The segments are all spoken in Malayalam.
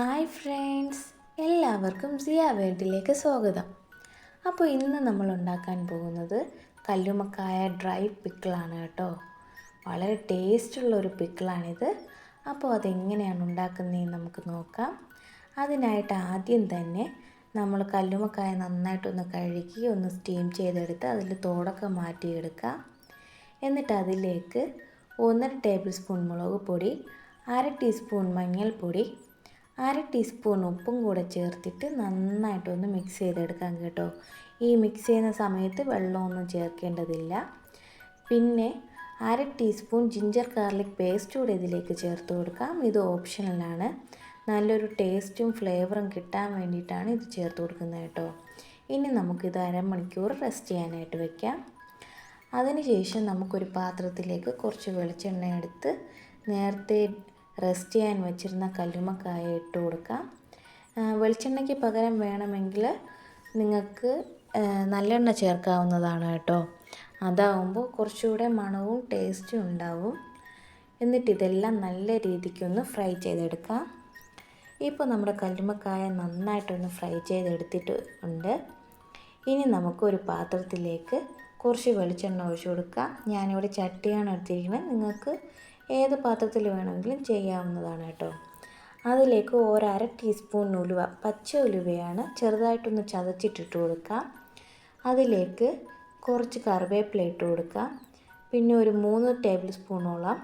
ഹായ് ഫ്രണ്ട്സ് എല്ലാവർക്കും സിയ വേൾഡിലേക്ക് സ്വാഗതം. അപ്പോൾ ഇന്ന് നമ്മൾ ഉണ്ടാക്കാൻ പോകുന്നത് കല്ലുമക്കായ ഡ്രൈ പിക്കിളാണ് കേട്ടോ. വളരെ ടേസ്റ്റുള്ള ഒരു പിക്കിളാണിത്. അപ്പോൾ അതെങ്ങനെയാണ് ഉണ്ടാക്കുന്നതെന്ന് നമുക്ക് നോക്കാം. അതിനായിട്ട് ആദ്യം തന്നെ നമ്മൾ കല്ലുമക്കായ നന്നായിട്ടൊന്ന് കഴുകി ഒന്ന് സ്റ്റീം ചെയ്തെടുത്ത് അതിൽ തോടൊക്കെ മാറ്റിയെടുക്കാം. എന്നിട്ട് അതിലേക്ക് ഒന്നര ടേബിൾ സ്പൂൺ മുളക് പൊടി അര ടീസ്പൂൺ മഞ്ഞൾപ്പൊടി അര ടീസ്പൂൺ ഉപ്പും കൂടെ ചേർത്തിട്ട് നന്നായിട്ടൊന്ന് മിക്സ് ചെയ്തെടുക്കാം കേട്ടോ. ഈ മിക്സ് ചെയ്യുന്ന സമയത്ത് വെള്ളമൊന്നും ചേർക്കേണ്ടതില്ല. പിന്നെ അര ടീസ്പൂൺ ജിഞ്ചർ ഗാർലിക് പേസ്റ്റ് കൂടെ ഇതിലേക്ക് ചേർത്ത് കൊടുക്കാം. ഇത് ഓപ്ഷണലാണ് നല്ലൊരു ടേസ്റ്റും ഫ്ലേവറും കിട്ടാൻ വേണ്ടിയിട്ടാണ് ഇത് ചേർത്ത് കൊടുക്കുന്നത് കേട്ടോ. ഇനി നമുക്കിത് അരമണിക്കൂർ റെസ്റ്റ് ചെയ്യാനായിട്ട് വെക്കാം. അതിനുശേഷം നമുക്കൊരു പാത്രത്തിലേക്ക് കുറച്ച് വെളിച്ചെണ്ണ എടുത്ത് നേരത്തെ റെസ്റ്റ് ചെയ്യാൻ വെച്ചിരുന്ന കല്ലുമക്കായ ഇട്ട് കൊടുക്കാം. വെളിച്ചെണ്ണയ്ക്ക് പകരം വേണമെങ്കിൽ നിങ്ങൾക്ക് നല്ലെണ്ണ ചേർക്കാവുന്നതാണ് കേട്ടോ. അതാവുമ്പോൾ കുറച്ചുകൂടെ മണവും ടേസ്റ്റും ഉണ്ടാവും. എന്നിട്ട് ഇതെല്ലാം നല്ല രീതിക്കൊന്ന് ഫ്രൈ ചെയ്തെടുക്കാം. ഇപ്പോൾ നമ്മുടെ കല്ലുമക്കായ നന്നായിട്ടൊന്ന് ഫ്രൈ ചെയ്തെടുത്തിട്ട് ഉണ്ട്. ഇനി നമുക്കൊരു പാത്രത്തിലേക്ക് കുറച്ച് വെളിച്ചെണ്ണ ഒഴിച്ചു കൊടുക്കാം. ഞാനിവിടെ ചട്ടിയാണ് എടുത്തിരിക്കുന്നത്. നിങ്ങൾക്ക് ഏത് പാത്രത്തിൽ വേണമെങ്കിലും ചെയ്യാവുന്നതാണ് കേട്ടോ. അതിലേക്ക് ഒരര ടീസ്പൂൺ ഉലുവ പച്ച ഉലുവയാണ് ചെറുതായിട്ടൊന്ന് ചതച്ചിട്ടിട്ട് കൊടുക്കാം അതിലേക്ക് കുറച്ച് കറിവേപ്പില ഇട്ട് കൊടുക്കാം പിന്നെ ഒരു മൂന്ന് ടേബിൾ സ്പൂണോളം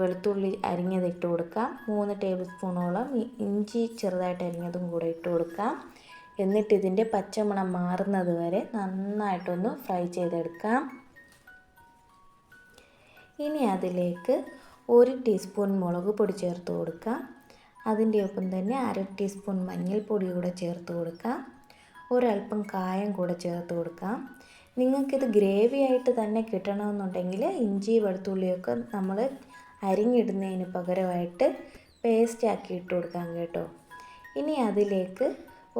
വെളുത്തുള്ളി അരിഞ്ഞത് ഇട്ട് കൊടുക്കാം മൂന്ന് ടേബിൾ സ്പൂണോളം ഇഞ്ചി ചെറുതായിട്ട് അരിഞ്ഞതും കൂടെ ഇട്ട് കൊടുക്കാം എന്നിട്ട് ഇതിന്റെ പച്ചമണം മാറുന്നത് വരെ നന്നായിട്ടൊന്ന് ഫ്രൈ ചെയ്തെടുക്കാം. ഇനി അതിലേക്ക് ഒരു ടീസ്പൂൺ മുളക് പൊടി ചേർത്ത് കൊടുക്കുക. അതിന്റെ ഒപ്പം തന്നെ അര ടീസ്പൂൺ മഞ്ഞൾപ്പൊടി കൂടെ ചേർത്ത് കൊടുക്കാം ഒരല്പം കായം കൂടെ ചേർത്ത് കൊടുക്കാം നിങ്ങൾക്കിത് ഗ്രേവി ആയിട്ട് തന്നെ കിട്ടണമെന്നുണ്ടെങ്കിൽ ഇഞ്ചി വെളുത്തുള്ളിയൊക്കെ നമ്മൾ അരിഞ്ഞിടുന്നതിന് പകരമായിട്ട് പേസ്റ്റ് ആക്കി ഇട്ട് കൊടുക്കാം കേട്ടോ. ഇനി അതിലേക്ക്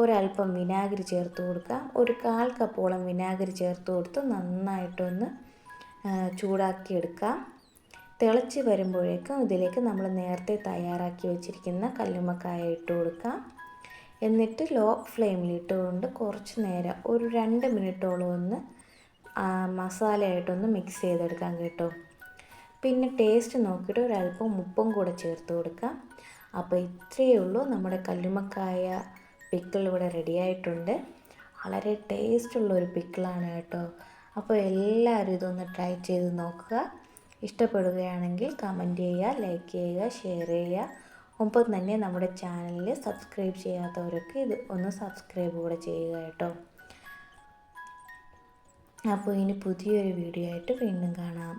ഒരല്പം വിനാഗിരി ചേർത്ത് കൊടുക്കുക. ഒരു കാൽ കപ്പോളം വിനാഗിരി ചേർത്ത് കൊടുത്ത് നന്നായിട്ടൊന്ന് ചൂടാക്കി എടുക്കാം തിളച്ച് വരുമ്പോഴേക്കും ഇതിലേക്ക് നമ്മൾ നേരത്തെ തയ്യാറാക്കി വെച്ചിരിക്കുന്ന കല്ലുമ്മക്കായ ഇട്ട് കൊടുക്കാം എന്നിട്ട് ലോ ഫ്ലെയിമിൽ ഇട്ടുകൊണ്ട് കുറച്ച് നേരം ഒരു രണ്ട് മിനിറ്റോളം ഒന്ന് മസാലയായിട്ടൊന്ന് മിക്സ് ചെയ്തെടുക്കാം കേട്ടോ. പിന്നെ ടേസ്റ്റ് നോക്കിയിട്ട് ഒരല്പം ഉപ്പും കൂടെ ചേർത്ത് കൊടുക്കാം. അപ്പോൾ ഇത്രയേ ഉള്ളൂ. നമ്മുടെ കല്ലുമ്മക്കായ പിക്കിൾ ഇവിടെ റെഡിയായിട്ടുണ്ട് വളരെ ടേസ്റ്റുള്ള ഒരു പിക്കിളാണ് കേട്ടോ. അപ്പോൾ എല്ലാവരും ഇതൊന്ന് ട്രൈ ചെയ്ത് നോക്കുക. ഇഷ്ടപ്പെടുകയാണെങ്കിൽ കമന്റ് ചെയ്യുക ലൈക്ക് ചെയ്യുക ഷെയർ ചെയ്യുക. ഒപ്പം തന്നെ നമ്മുടെ ചാനലിൽ സബ്സ്ക്രൈബ് ചെയ്യാത്തവരൊക്കെ ഇത് ഒന്ന് സബ്സ്ക്രൈബ് കൂടെ ചെയ്യുക കേട്ടോ. അപ്പോൾ ഇനി പുതിയൊരു വീഡിയോ ആയിട്ട് വീണ്ടും കാണാം.